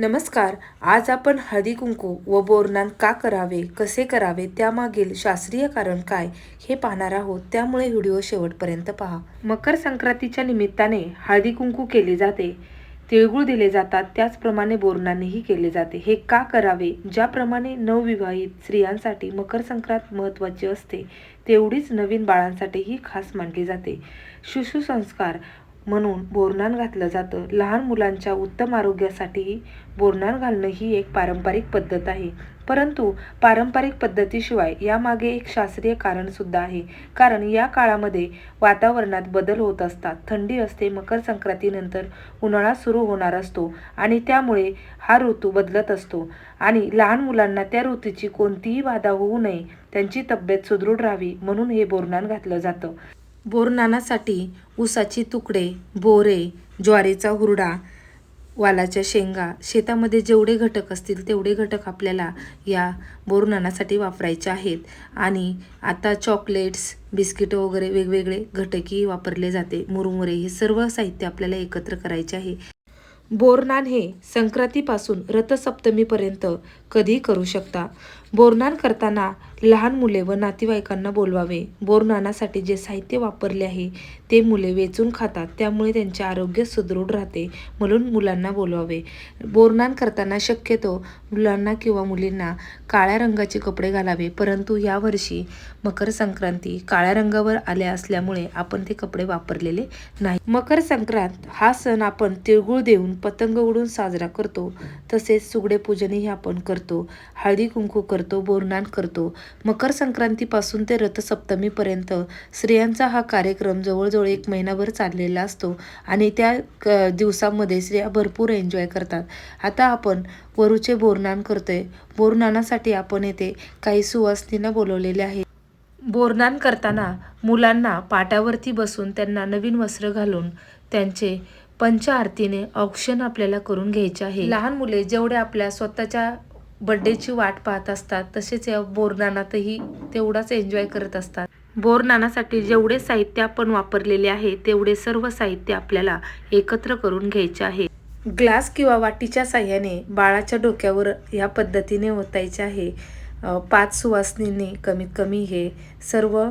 नमस्कार. आज आपण हळदी कुंकू व बोरनान का करावे कसे करावे त्यामागील शास्त्रीय कारण काय हे पाहणार आहोत. त्यामुळे व्हिडिओ शेवटपर्यंत पहा. मकर संक्रांतीच्या निमित्ताने हळदी कुंकू केले जाते. तिळगुळ दिले जातात. त्याचप्रमाणे बोरणानेही केले जाते. हे का करावे? ज्याप्रमाणे नवविवाहित स्त्रियांसाठी मकर संक्रांत महत्त्वाची असते तेवढीच नवीन बाळांसाठीही खास मानली जाते. शिशुसंस्कार म्हणून बोरनान घातलं जातं. लहान मुलांच्या उत्तम आरोग्यासाठीही बोरनान घालणं ही एक पारंपरिक पद्धत आहे. परंतु पारंपरिक पद्धतीशिवाय यामागे एक शास्त्रीय कारणसुद्धा आहे. कारण या काळामध्ये वातावरणात बदल होत असतात. थंडी असते मकर संक्रांतीनंतर उन्हाळा सुरू होणार असतो आणि त्यामुळे हा ऋतू बदलत असतो. आणि लहान मुलांना त्या ऋतूची कोणतीही बाधा होऊ नये त्यांची तब्येत सुदृढ राहावी म्हणून हे बोरनान घातलं जातं. बोरनानासाठी ऊसाची तुकडे बोरे ज्वारीचा हुरडा वालाच्या शेंगा शेतामध्ये जेवढे घटक असतील तेवढे घटक आपल्याला या बोरनानासाठी वापरायचे आहेत. आणि आता चॉकलेट्स बिस्किटं वगैरे वेगवेगळे घटकही वापरले जाते. मुरमुरे हे सर्व साहित्य आपल्याला एकत्र करायचे आहे. बोरनान हे संक्रांतीपासून रथसप्तमीपर्यंत कधी करू शकता. बोरनान करताना लहान मुले व नातेवाईकांना बोलवावे. बोरनानासाठी जे साहित्य वापरले आहे ते मुले वेचून खातात. त्यामुळे त्यांचे आरोग्य सुदृढ राहते म्हणून मुलांना बोलवावे. बोरनान करताना शक्यतो मुलांना किंवा मुलींना काळ्या रंगाचे कपडे घालावे. परंतु यावर्षी मकर संक्रांती काळ्या रंगावर आल्या असल्यामुळे आपण ते कपडे वापरलेले नाही. मकर संक्रांत हा सण आपण तिळगुळ देऊन पतंग उडून साजरा करतो. तसेच सुगडे पूजनही आपण करतो. हळदी कुंकू करतो बोरनान करतो. मकर संक्रांतीपासून ते रथसप्तमीपर्यंत स्त्रियांचा हा कार्यक्रम जवळजवळ एक महिनाभर चाललेला असतो आणि त्या क दिवसामध्ये स्त्रिया भरपूर एन्जॉय करतात. आता आपण वरूचे बोरनान करतोय. बोरनानासाठी आपण येथे काही सुवासनीनं बोलवलेले आहे. बोरनान करताना मुलांना पाटावरती बसून त्यांना नवीन वस्त्र घालून त्यांचे पंच आरतीने ऑप्शन आपल्याला करून घ्यायचे आहे. लहान मुले जेवढे आपल्या स्वतःच्या बड्डेची वाट पाहत असतात. तसेच या बोरनानातही तेवढाच एन्जॉय करत असतात. बोरनानासाठी जेवढे साहित्य आपण वापरलेले आहे तेवढे सर्व साहित्य आपल्याला एकत्र करून घ्यायचे आहे. ग्लास किंवा वाटीच्या साह्याने बाळाच्या डोक्यावर या पद्धतीने ओतायचे आहे. पाच सुवासनींनी कमीत कमी हे सर्व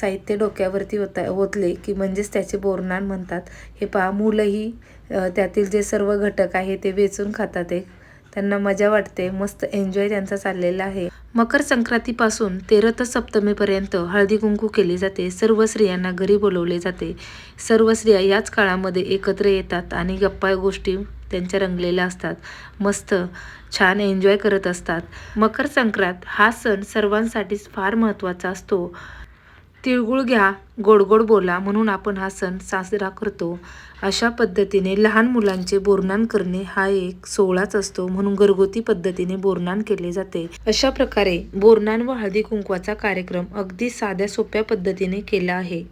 साहित्य डोक्यावरती ओता ओतले की म्हणजेच त्याचे बोरनान म्हणतात. हे पहा मुलंही त्यातील जे सर्व घटक आहे ते वेचून खातात एक. त्यांना मजा वाटते मस्त एन्जॉय त्यांचा चाललेला आहे. मकर संक्रांतीपासून ते रथसप्तमीपर्यंत हळदी कुंकू केली जाते सर्व स्त्रियांना घरी बोलवले जाते. सर्व स्त्रिया याच काळामध्ये एकत्र येतात आणि गप्पा गोष्टी त्यांच्या रंगलेल्या असतात. मस्त छान एन्जॉय करत असतात. मकर संक्रांत हा सण सर्वांसाठीच फार महत्त्वाचा असतो. तिळगुळ घ्या गोड गोड बोला म्हणून आपण हा सण साजरा करतो. अशा पद्धतीने लहान मुलांचे बोरनान करणे हा एक सोहळाच असतो म्हणून घरगुती पद्धतीने बोरनान केले जाते. अशा प्रकारे बोरनान व हळदी कुंकवाचा कार्यक्रम अगदी साध्या सोप्या पद्धतीने केला आहे.